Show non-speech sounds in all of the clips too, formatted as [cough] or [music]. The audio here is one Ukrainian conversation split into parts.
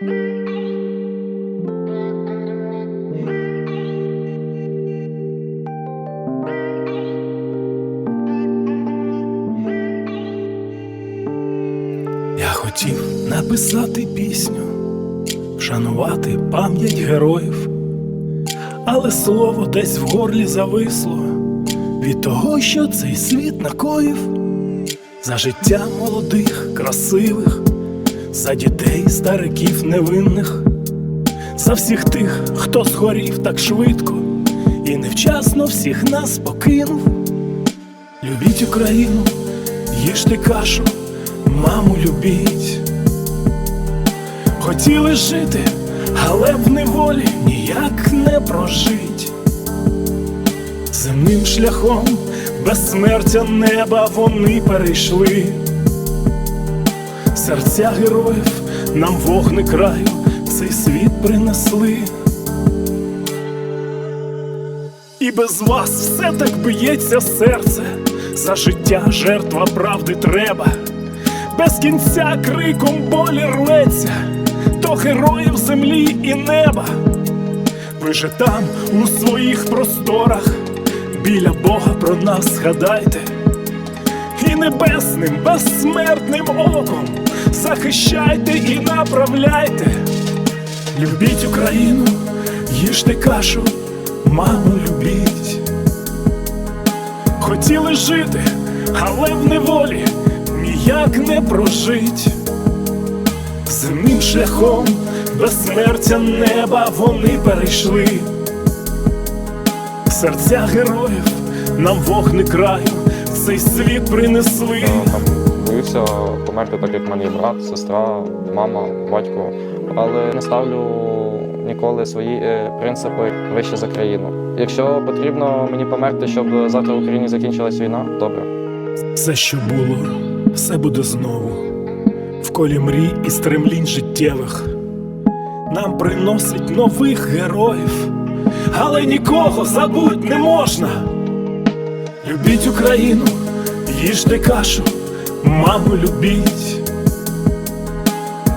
Я хотів написати пісню, вшанувати пам'ять героїв, але слово десь в горлі зависло від того, що цей світ накоїв за життя молодих, красивих, за дітей, стариків невинних, за всіх тих, хто згорів так швидко і невчасно всіх нас покинув. Любіть Україну, їжте кашу, маму любіть. Хотіли жити, але в неволі ніяк не прожить. Земним шляхом безсмертя неба вони перейшли. Серця героїв нам вогни краю цей світ принесли. І без вас все так б'ється серце, за життя жертва правди треба, без кінця криком болі рветься, то героїв землі і неба. Ви же там, у своїх просторах, біля Бога про нас згадайте, і небесним, безсмертним оком захищайте і направляйте. Любіть Україну, їжте кашу, маму любіть. Хотіли жити, але в неволі ніяк не прожить. Земним шляхом безсмертя неба вони перейшли. Серця героїв нам вогни краю цей світ принесли. Боюся померти так, як мені брат, сестра, мама, батько. Але не ставлю ніколи свої е, принципи вище за країну. Якщо потрібно мені померти, щоб завтра в Україні закінчилась війна, добре. Все, що було, все буде знову. В колі мрій і стремлінь життєвих. Нам приносить нових героїв, але нікого забудь не можна. Любіть Україну, їжте кашу, маму любіть.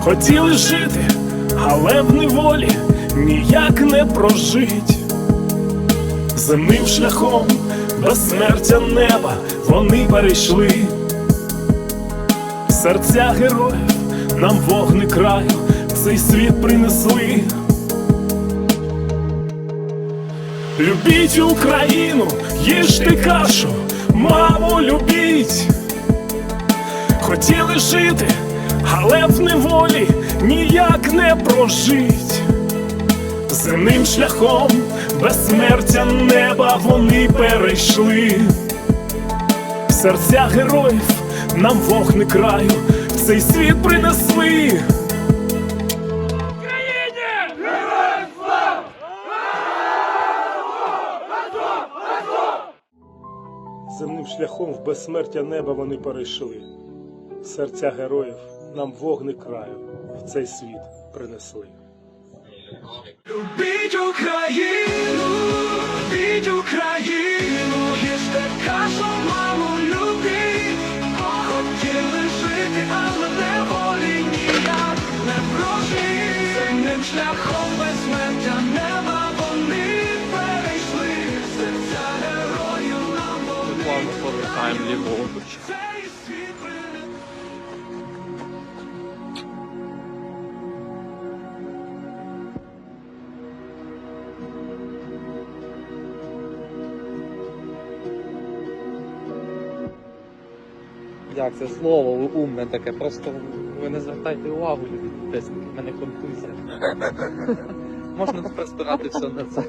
Хотіли жити, але в неволі ніяк не прожить. Земним шляхом безсмертя неба вони перейшли. Серця героїв нам вогни краю цей світ принесли. Любіть Україну, їжте кашу, Хотіли жити, але в неволі ніяк не прожить. Земним шляхом безсмертя неба вони перейшли. Серця героїв нам вогни краю в цей світ принесли. Земним шляхом в безсмертя неба вони перейшли. Серця героїв нам вогни краю в цей світ принесли. Любіть Україну, любіть Україну, їжте кашу, маму любіть. Хотіли жити, але неволі ніяк не прожить. Земним шляхом безсмертя неба вони перейшли. Серця героїв нам вони цей світ Як це слово умне таке, просто ви не звертайте увагу, десь в мене контузія. [laughs] Можна тепер спирати все на це.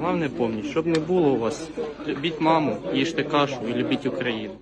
Головне помніть, щоб не було у вас, любіть маму, їжте кашу і любіть Україну.